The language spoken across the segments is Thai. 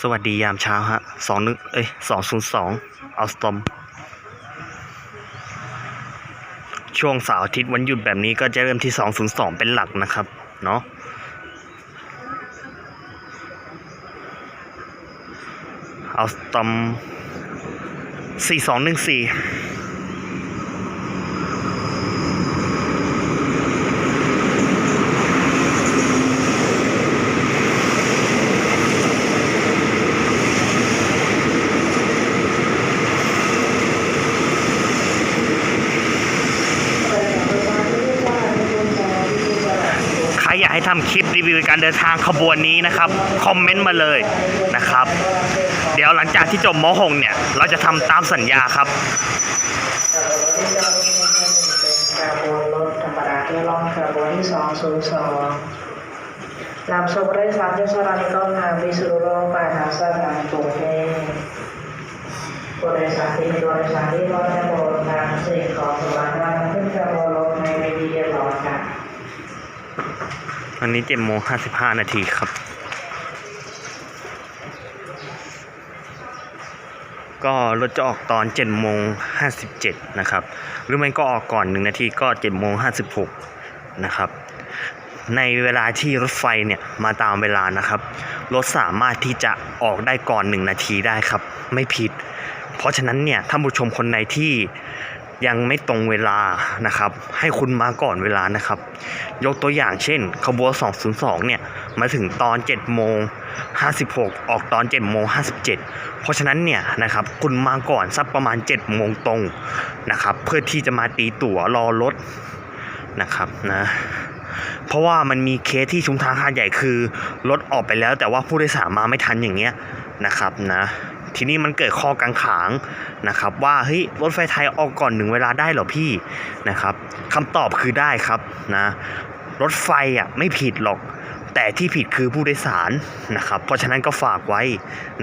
สวัสดียามเช้าฮะสองนึกเอ้ยสองศูนย์สองเอาสตอม ช่วงเสาร์อาทิตย์วันหยุดแบบนี้ก็จะเริ่มที่สองศูนย์สองเป็นหลักนะครับ เนาะเอาสตอมสี่สองหนึ่งสี่ ให้ทำคลิปรีวิวการเดินทางขบวนนี้นะครับคอมเมนต์มาเลยนะครับ เดี๋ยวหลังจากที่จบม .6 เนี่ย เราจะทำตามสัญญาครับขบวนรถธรรมดาที่ล่องขบวนที่สองศูนย์สองนำส่งผู้สารที่สถานีต้นางพิษณุโลกไปทางสถานีกรุงเทพผู้โดยสารที่มีโดยสารที่รอในบนางสิ่งของสวรรค์นขึ้นขบวนรถในเวทีเรียบร้อยค่ะ วันนี้เจ็ดโมงห้าสิบห้านาทีครับ ก็รถจะออกตอนเจ็ดโมงห้าสิบเจ็ดนะครับ หรือไม่ก็ออกก่อนหนึ่งนาทีก็เจ็ดโมงห้าสิบหกนะครับ ในเวลาที่รถไฟเนี่ยมาตามเวลานะครับ รถสามารถที่จะออกได้ก่อนหนึ่งนาทีได้ครับ ไม่ผิด เพราะฉะนั้นเนี่ยท่านผู้ชมคนไหนที่ ยังไม่ตรงเวลานะครับ ให้คุณมาก่อนเวลานะครับ ยกตัวอย่างเช่น ขบวน 202 เนี่ย มาถึงตอน7โมง56 ออกตอน7โมง57 เพราะฉะนั้นเนี่ยนะครับคุณมาก่อนสักประมาณ7โมงตรงนะครับเพื่อที่จะมาตีตั๋วรอรถนะครับนะเพราะว่ามันมีเคสที่ชุมทางหาดใหญ่คือรถออกไปแล้วแต่ว่าผู้โดยสารมาไม่ทันอย่างเงี้ยนะครับนะ ทีนี้มันเกิดข้อกังขางนะครับ ว่าเฮ้ยรถไฟไทยออกก่อนหนึ่งเวลาได้หรอพี่นะครับคำตอบคือได้ครับนะรถไฟอะไม่ผิดหรอก แต่ที่ผิดคือผู้โดยสารนะครับ เพราะฉะนั้นก็ฝากไว้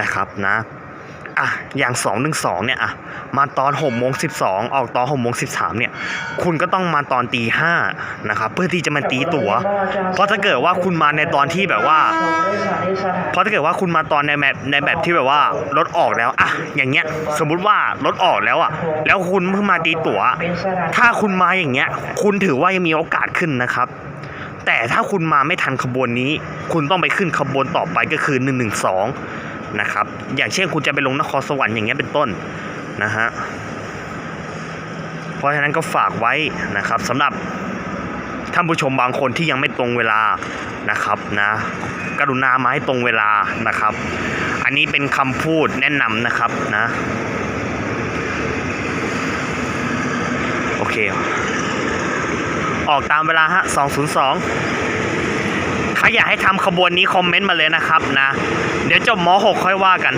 นะครับนะ อะอย่าง2นึเนี่ยอะมาตอน6โมง12ออกตอน6โมง13เนี่ยคุณก็ต้องมาตอนตีห้านะครับเพื่อที่จะมาตีตั๋ว เพราะถ้าเกิดว่าคุณมาในตอนที่แบบว่า เพราะถ้าเกิดว่าคุณมาตอนในแบบในแบบที่แบบว่ารถออกแล้วอะอย่างเงี้ยสมมุติว่ารถออกแล้วอะแล้วคุณเพิ่งมาตีตั๋ว ถ้าคุณมาอย่างเงี้ยคุณถือว่ายังมีโอกาสขึ้นนะครับ แต่ถ้าคุณมาไม่ทันขบวนนี้ คุณต้องไปขึ้นขบวนต่อไปก็คือ 112 นะครับ อย่างเช่นคุณจะไปลงนครสวรรค์อย่างเงี้ยเป็นต้นนะฮะ เพราะฉะนั้นก็ฝากไว้นะครับสำหรับท่านผู้ชมบางคนที่ยังไม่ตรงเวลานะครับนะ กรุณามาให้ตรงเวลานะครับ อันนี้เป็นคำพูดแนะนำนะครับนะ โอเค ออกตามเวลาฮะ 202 ถ้าอยากให้ทำขบวนนี้คอมเมนต์มาเลยนะครับนะ เดี๋ยวจบม .6 ค่อยว่ากัน